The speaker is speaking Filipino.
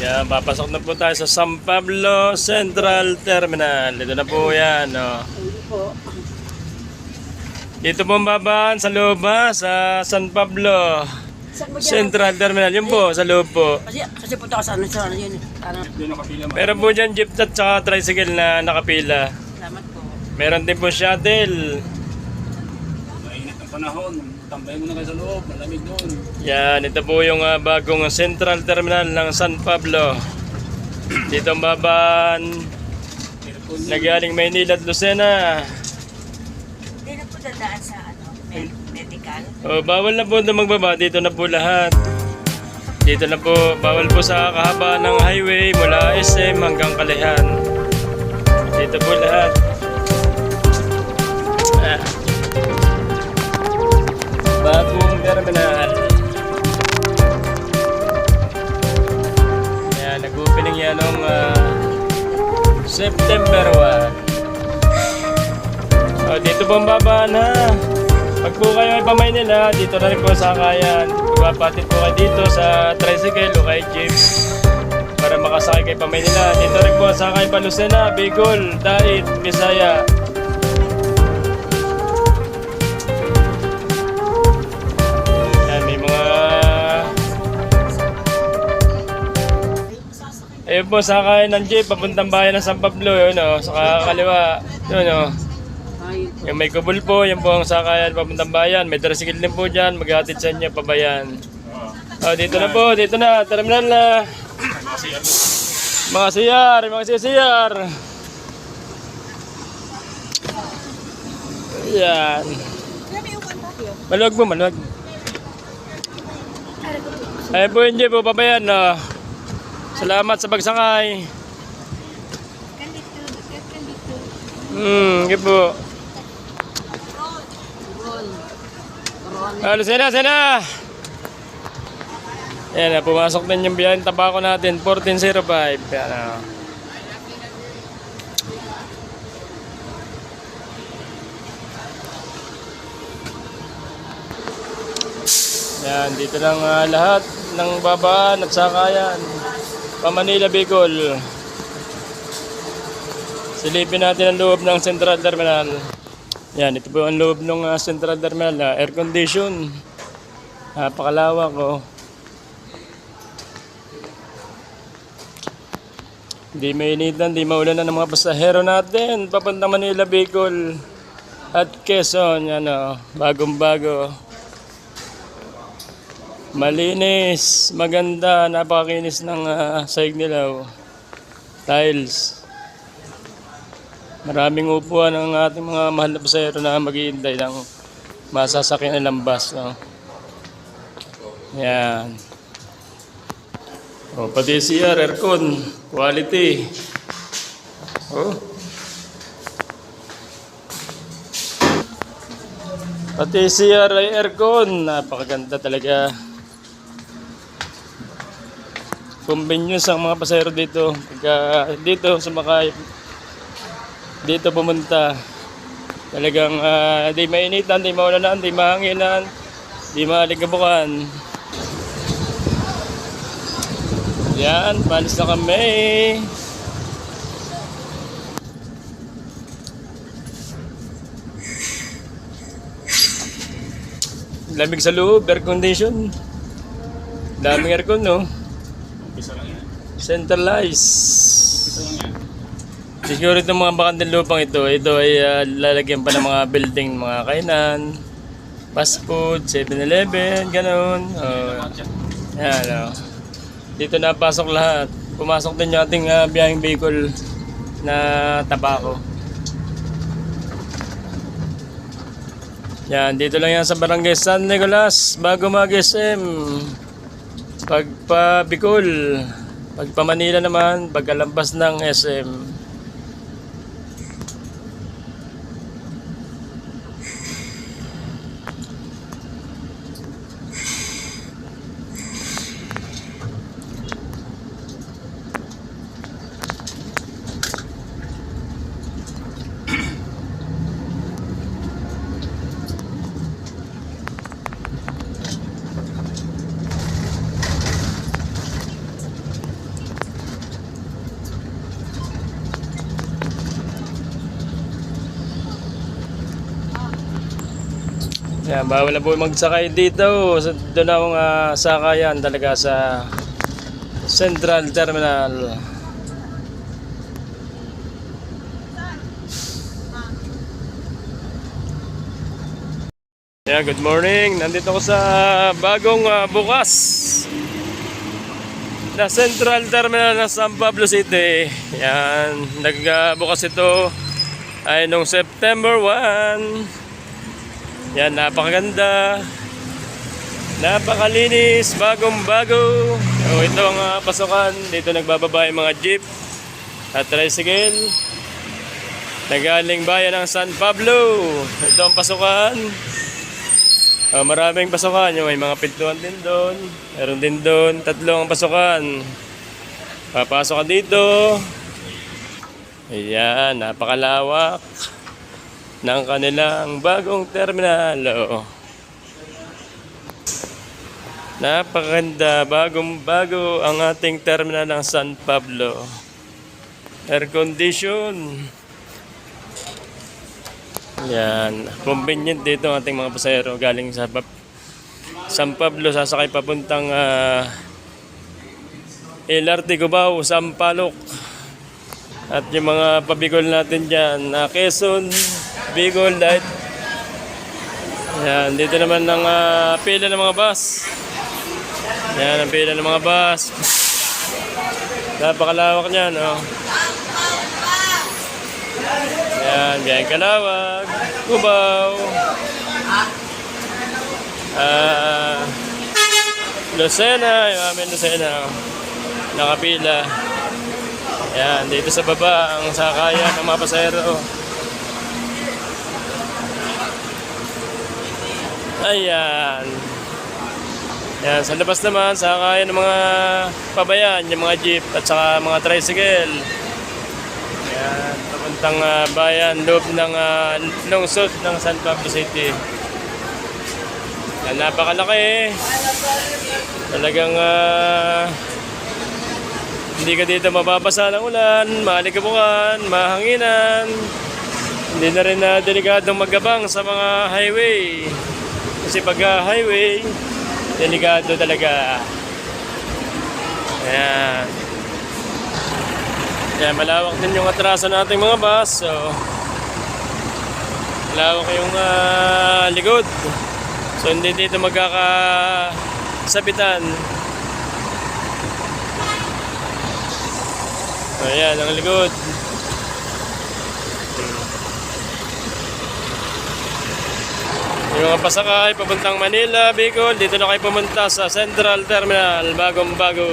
Yan, papasok na po tayo sa San Pablo Central Terminal. Dito na po yan. Oh. Po. Dito po ang babaan sa loob ha, sa San Pablo? Central Terminal. Yun po, sa loob po. Kasi, kasi punta ka sa ano, sa ano yun. eh. Ano, Meron po dyan jeep at saka tricycle na nakapila. salamat po. Meron din po shuttle. Mainit ang panahon. Tambay mo na kayo sa loob. Malamig doon. Yan, ito po yung ah, bagong Central Terminal ng San Pablo. Dito ang babaan na galing Maynila at Lucena. Hindi na po dadaan sa ano, med- medical. Oh, bawal na po na magbaba. Dito na po lahat. Dito na po, bawal po sa kahabaan ng highway mula SM hanggang Kalihan. Dito po lahat. Ah. Bagong terminal. Yan, nag-opening yan noong ah, September 1. Oh, dito babaan ha. Pag po kayo ay pamay nila, dito na rin po sa kayan. Ipapatit po kayo dito sa tricycle o kay jeep para makasakay kay pamay nila. Dito rin po sa kay Palusena, Bicol, Dait, Bisaya. Ayun po, sakay ng jeep, papuntang bayan ng San Pablo, yun o, sa kaliwa, yun o. Ayun. Yung may kubol po, yung po ang sakayan papuntang bayan. May tricycle din po dyan, maghatid sa inyo pabayan. Oh, dito na po, dito na, terminal na. Mga siyar, mga siyar. Yan. Maluwag po, maluwag. Ayun po hindi po, pabayan. No. Salamat sa pagsakay. Hmm, po. Halo, sena, sena! Yan na, pumasok din yung biyahe ng tabako natin, 1405. Yan. Yan, dito lang ah, lahat ng babaan at sakayan. Pa Bicol. Silipin natin ang loob ng Central Terminal. Yan, ito po ang loob ng ah, Central Terminal. ah, air condition. Napakalawak oh. Hindi mainitan, hindi maulanan ng mga pasahero natin. Papunta Manila, Bicol at Quezon. Yan oh, bagong bago. Malinis, maganda, napakakinis ng uh, saig nila. Oh. Tiles. Maraming upuan ang ating mga mahal na pasahero na maghihintay ng masasakyan nilang bus. No? Yan. O, pati CR, aircon, quality. Oh. Pati CR ay aircon, napakaganda talaga. Convenience ang mga pasahero dito. Pagka dito sumakay, dito pumunta. Talagang ah, di mainitan, di maulanan, di mahanginan, di maaligabukan. Yan, palis na kami. Lamig sa loob, air condition. Daming aircon, no? Isa lang yan. Centralized. Isa lang yan. Siguro itong mga bakanteng lupang ito, ito ay ah, lalagyan pa ng mga building, mga kainan, fast food, 7-Eleven, ganun. Oh, yan, oh. Dito na pasok lahat. Pumasok din yung ating uh, biyaheng Bicol na tabako. Yan, dito lang yan sa Barangay San Nicolas, bago mag-SM. Pagpa Bicol, pagpa Manila naman, pagkalampas ng SM. Yan, bawal na po magsakay dito. Sa, doon ako nga sakayan talaga sa Central Terminal. Yeah, good morning. Nandito ako sa bagong ah, bukas na Central Terminal ng San Pablo City. Yan, nagbukas ito ay nung September 1. Yan, napakaganda. Napakalinis, bagong bago. So, ito ang ah, pasukan. Dito nagbababa yung mga jeep at tricycle. Nagaling bayan ng San Pablo. Ito ang pasukan. Ah, maraming pasukan. Yung may mga pintuan din doon. Meron din doon. Tatlo ang pasukan. Papasok ka dito. Ayan, napakalawak ng kanilang bagong terminal. Oh. Napakaganda, bagong bago ang ating terminal ng San Pablo. Air condition. Yan, convenient dito ang ating mga pasahero galing sa Pap- San Pablo sasakay papuntang ah, LRT Cubao, Sampaloc. At yung mga pabigol natin dyan, na Quezon, Bicol, Light. Yan, dito naman ng ah, pila ng mga bus. Yan, ang pila ng mga bus. Napakalawak niyan, oh. Yan, Biyayang Kalawag, Cubao, ah, Lucena, yung aming Lucena, oh. nakapila. Yan, dito sa baba ang sakayan ng mga pasahero. Ayan. Yan, sa labas naman, sakayan ng mga pabayan, yung mga jeep at saka mga tricycle. Yan, papuntang ah, bayan, loob ng uh, lungsod ng San Pablo City. Yan, napakalaki. Talagang ah, hindi ka dito mababasa ng ulan, malikabukan, mahanginan. Hindi na rin na delikadong magabang sa mga highway. Kasi pag ah, highway, delikado talaga. Ayan. Kaya malawak din yung atraso ng ating mga bus. So, malawak yung ah, likod. So, hindi dito magkakasabitan. Ayan, ang likod. Yung mga pasakay papuntang Manila, Bicol, dito na kayo pumunta sa Central Terminal, bagong bago.